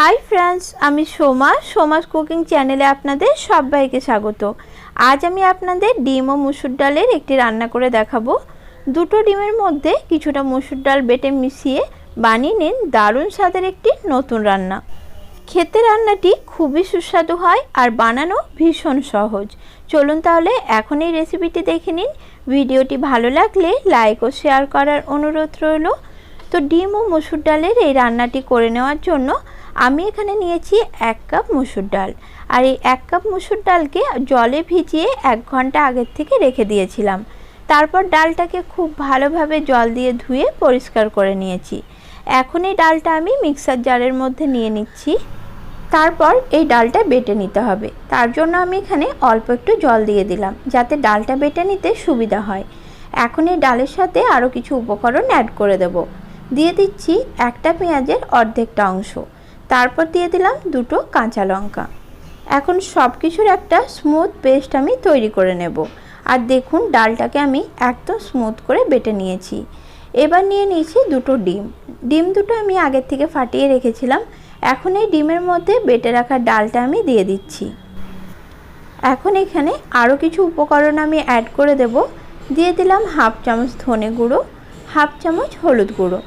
Hi friends, আমি Soma, Soma's cooking চ্যানেলে আপনাদের সবাইকে স্বাগত। আজ আমি আপনাদের ডিম ও মুসুর ডালের একটি রান্না করে দেখাবো। দুটো ডিমের মধ্যে কিছুটা মুসুর ডাল বেটে মিশিয়ে বানিয়ে নিন দারুণ স্বাদের একটি নতুন রান্না। খেতে রান্নাটি খুবই সুস্বাদু হয় আর বানানো ভীষণ সহজ। চলুন তাহলে এখন এই রেসিপিটি দেখে নিন। ভিডিওটি ভালো লাগলে লাইক ও শেয়ার করার অনুরোধ রইল। তো ডিম ও মসুর ডালের এই রান্নাটি করে নেওয়ার জন্য আমি এখানে নিয়েছি এক কাপ মুসুর ডাল। আর এই এক কাপ মুসুর ডালকে জলে ভিজিয়ে এক ঘণ্টা আগের থেকে রেখে দিয়েছিলাম। তারপর ডালটাকে খুব ভালোভাবে জল দিয়ে ধুয়ে পরিষ্কার করে নিয়েছি। এখন এই ডালটা আমি মিক্সার জারের মধ্যে নিয়ে নিচ্ছি। তারপর এই ডালটা বেটে নিতে হবে। তার জন্য আমি এখানে অল্প একটু জল দিয়ে দিলাম, যাতে ডালটা বেটে নিতে সুবিধা হয়। এখন এই ডালের সাথে আরও কিছু উপকরণ অ্যাড করে দেব। দিয়ে দিচ্ছি একটা পেঁয়াজের অর্ধেকটা অংশ। তারপর দিয়ে দিলাম দুটো কাঁচা লঙ্কা। এখন সব কিছুর একটা স্মুথ পেস্ট আমি তৈরি করে নেব। আর দেখুন, ডালটাকে আমি একদম স্মুথ করে বেটে নিয়েছি। এবার নিয়ে নিয়েছি দুটো ডিম। ডিম দুটো আমি আগের থেকে ফাটিয়ে রেখেছিলাম। এখন এই ডিমের মধ্যে বেটে রাখা ডালটা আমি দিয়ে দিচ্ছি। এখন এখানে আরও কিছু উপকরণ আমি অ্যাড করে দেব। দিয়ে দিলাম হাফ চামচ ধনে গুঁড়ো, হাফ চামচ হলুদ গুঁড়ো,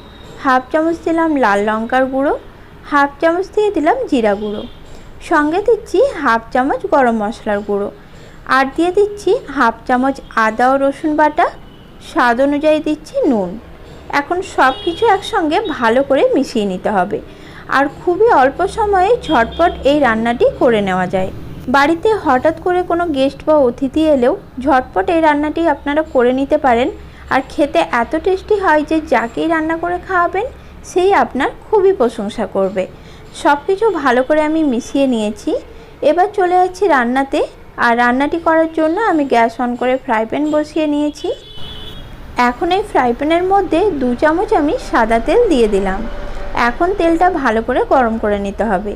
হাফ চামচ দিলাম লাল লঙ্কার গুঁড়ো হাফ চামচ দিয়ে দিলাম জিরা গুঁড়ো। সঙ্গে দিচ্ছি হাফ চামচ গরম মশলার গুঁড়ো। আর দিয়ে দিচ্ছি হাফ চামচ আদা ও রসুন বাটা। স্বাদ অনুযায়ী দিচ্ছি নুন। এখন সব কিছু একসঙ্গে ভালো করে মিশিয়ে নিতে হবে। আর খুবই অল্প সময়ে ঝটপট এই রান্নাটি করে নেওয়া যায়। বাড়িতে হঠাৎ করে কোনো গেস্ট বা অতিথি এলেও ঝটপট এই রান্নাটি আপনারা করে নিতে পারেন। আর খেতে এত টেস্টি হয় যে যাকেই রান্না করে খাওয়াবেন সেই আপনার খুবই প্রশংসা করবে। সব কিছু ভালো করে আমি মিশিয়ে নিয়েছি। এবার চলে যাচ্ছি রান্নাতে। আর রান্নাটি করার জন্য আমি গ্যাস অন করে ফ্রাই প্যান বসিয়ে নিয়েছি। এখন এই ফ্রাই প্যানের মধ্যে দু চামচ আমি সাদা তেল দিয়ে দিলাম। এখন তেলটা ভালো করে গরম করে নিতে হবে।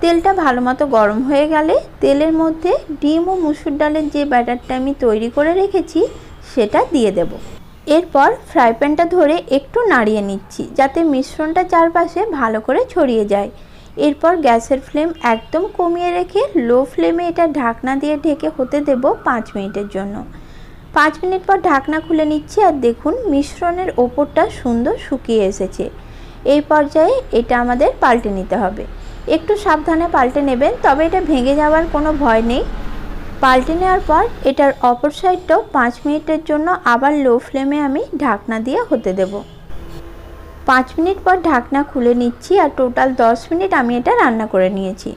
তেলটা ভালো মতো গরম হয়ে গেলে তেলের মধ্যে ডিম ও মুসুর ডালের যে ব্যাটারটা আমি তৈরি করে রেখেছি, সেটা দিয়ে দেব। এরপর ফ্রাই প্যানটা ধরে একটু নাড়িয়ে নিচ্ছি, যাতে মিশ্রণটা চারপাশে ভালো করে ছড়িয়ে যায়। এরপর গ্যাসের ফ্লেম একদম কমিয়ে রেখে লো ফ্লেমে এটা ঢাকনা দিয়ে ঢেকে হতে দেব পাঁচ মিনিটের জন্য। পাঁচ মিনিট পর ঢাকনা খুলে নিচ্ছি আর দেখুন মিশ্রণের ওপরটা সুন্দর শুকিয়ে এসেছে। এই পর্যায়ে এটা আমাদের পাল্টে নিতে হবে। একটু সাবধানে পাল্টে নেবেন, তবে এটা ভেঙে যাওয়ার কোনো ভয় নেই। পাল্টে নেওয়ার পর এটার অপর সাইডটাও পাঁচ মিনিটের জন্য আবার লো ফ্লেমে আমি ঢাকনা দিয়ে হতে দেব। পাঁচ মিনিট পর ঢাকনা খুলে নিচ্ছি আর টোটাল দশ মিনিট আমি এটা রান্না করে নিয়েছি।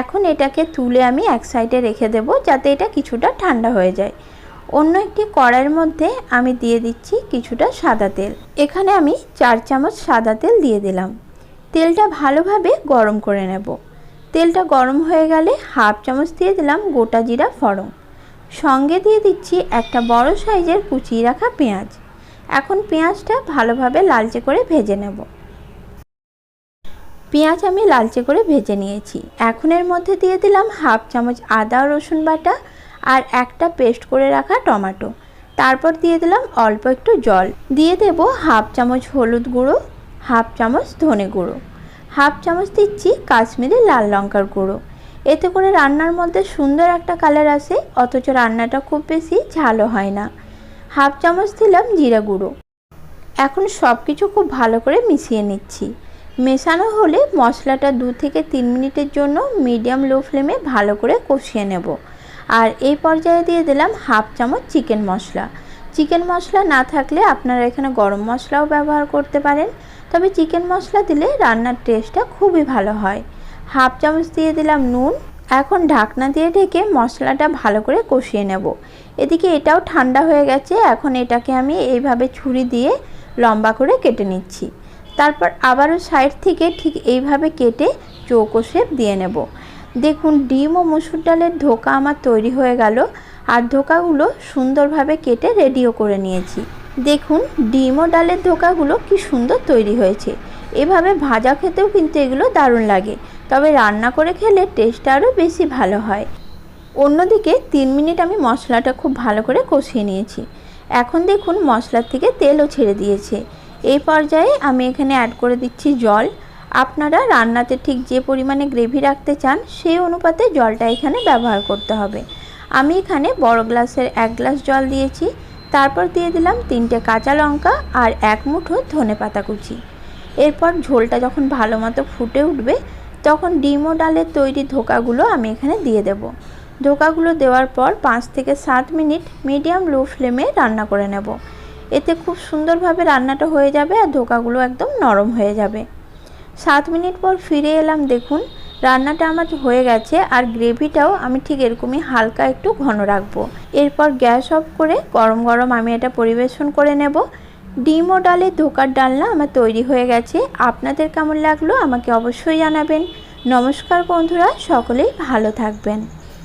এখন এটাকে তুলে আমি এক সাইডে রেখে দেব যাতে এটা কিছুটা ঠান্ডা হয়ে যায়। অন্য একটি কড়াইয়ের মধ্যে আমি দিয়ে দিচ্ছি কিছুটা সাদা তেল। এখানে আমি চার চামচ সাদা তেল দিয়ে দিলাম। তেলটা ভালোভাবে গরম করে নেব। তেলটা গরম হয়ে গেলে হাফ চামচ দিয়ে দিলাম গোটা জিরা ফড়ং সঙ্গে দিয়ে দিচ্ছি একটা বড় সাইজের কুচিয়ে রাখা পেঁয়াজ। এখন পেঁয়াজটা ভালোভাবে লালচে করে ভেজে নেব। পেঁয়াজ আমি লালচে করে ভেজে নিয়েছি। এখন এর মধ্যে দিয়ে দিলাম হাফ চামচ আদা রসুন বাটা আর একটা পেস্ট করে রাখা টমেটো। তারপর দিয়ে দিলাম অল্প একটু জল। দিয়ে দেব হাফ চামচ হলুদ গুঁড়ো, হাফ চামচ ধনে গুঁড়ো। হাফ চামচ দিচ্ছি কাশ্মীরি লাল লঙ্কার গুঁড়ো। এতে করে রান্নার মধ্যে সুন্দর একটা কালার আসে, অথচ রান্নাটা খুব বেশি ঝালও হয় না। হাফ চামচ দিলাম জিরা গুঁড়ো। এখন সব কিছু খুব ভালো করে মিশিয়ে নিচ্ছি। মেশানো হলে মশলাটা দু থেকে তিন মিনিটের জন্য মিডিয়াম লো ফ্লেমে ভালো করে কষিয়ে নেব। আর এই পর্যায়ে দিয়ে দিলাম হাফ চামচ চিকেন মশলা। চিকেন মশলা না থাকলে আপনারা এখানে গরম মশলাও ব্যবহার করতে পারেন। তবে চিকেন মশলা দিলে রান্নার টেস্টটা খুবই ভালো হয়। হাফ চামচ দিয়ে দিলাম নুন। এখন ঢাকনা দিয়ে ঢেকে মশলাটা ভালো করে কষিয়ে নেব। এদিকে এটাও ঠান্ডা হয়ে গেছে। এখন এটাকে আমি এইভাবে ছুরি দিয়ে লম্বা করে কেটে নিচ্ছি। তারপর আবারও সাইড থেকে ঠিক এইভাবে কেটে চৌকো শেপ দিয়ে নেব। দেখুন, ডিম ও মুসুর ডালের ধোকা আমার তৈরি হয়ে গেল। আর ধোকাগুলো সুন্দরভাবে কেটে রেডিও করে নিয়েছি। দেখুন, ডিম ও ডালের ধোকাগুলো কি সুন্দর তৈরি হয়েছে। এভাবে ভাজা খেতেও কিন্তু এগুলো দারুণ লাগে। তবে রান্না করে খেলে টেস্টটা আরও বেশি ভালো হয়। অন্যদিকে তিন মিনিট আমি মশলাটা খুব ভালো করে কষিয়ে নিয়েছি। এখন দেখুন, মশলার থেকে তেলও ছেড়ে দিয়েছে। এই পর্যায়ে আমি এখানে অ্যাড করে দিচ্ছি জল। আপনারা রান্নাতে ঠিক যে পরিমাণে গ্রেভি রাখতে চান, সেই অনুপাতে জলটা এখানে ব্যবহার করতে হবে। আমি এখানে বড় গ্লাসের এক গ্লাস জল দিয়েছি, তারপর দিয়ে দিলাম তিনটে কাঁচা লঙ্কা আর এক মুঠো ধনে পাতা কুচি। এরপর ঝোলটা যখন ভালো মতো ফুটে উঠবে, তখন ডিম ও ডালের তৈরি ধোকাগুলো আমি এখানে দিয়ে দেব। ধোকাগুলো দেওয়ার পর পাঁচ থেকে সাত মিনিট মিডিয়াম লো ফ্লেমে রান্না করে নেব। এতে খুব সুন্দরভাবে রান্নাটা হয়ে যাবে আর ধোকাগুলো একদম নরম হয়ে যাবে। সাত মিনিট পর ফিরে এলাম দেখুন রান্নাটা আমার হয়ে গেছে আর গ্রেভিটাও আমি ঠিক এরকমই হালকা একটু ঘন রাখব। এরপর গ্যাস অফ করে গরম গরম আমি এটা পরিবেশন করে নেব। ডিম ও ডালে ধোকার ডালনা আমার তৈরি হয়ে গেছে। আপনাদের কেমন লাগল আমাকে অবশ্যই জানাবেন। নমস্কার বন্ধুরা, সকলেই ভালো থাকবেন।